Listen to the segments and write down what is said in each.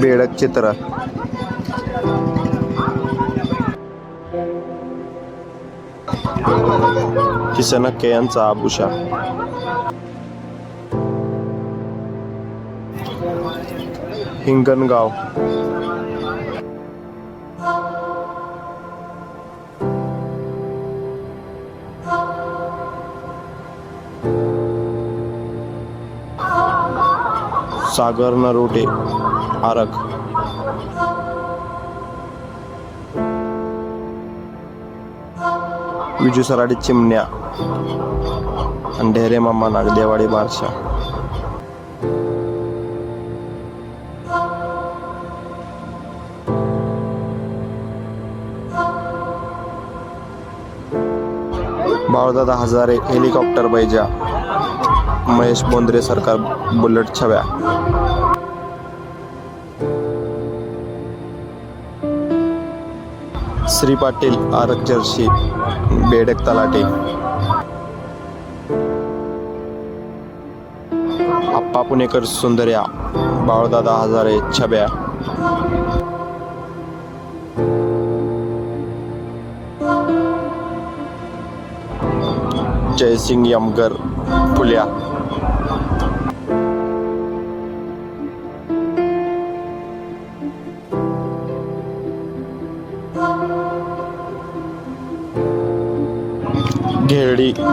बेडक चित्र. किसनक्के यांचा आभूषा हिंगणगाव. सागर नरोटे. आरक विजू सराडी चिमण्या आणि ढेरे मामा नागदेवाडी बारशा बाळदादा हजारे हेलिकॉप्टर बैजा महेश बोंद्रे सरकार बुलेट छव्या. श्री पाटील आरक जर्शी बेडक तलाटे आप्पा पुणेकर सुंदर्या बाळदादा हजारे छब्या. जयसिंग यमगर फुल्या घेरडी. हो,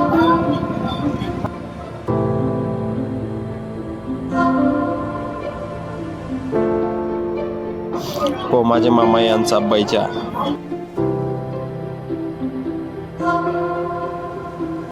पोमाजे मामा यांचा बैजा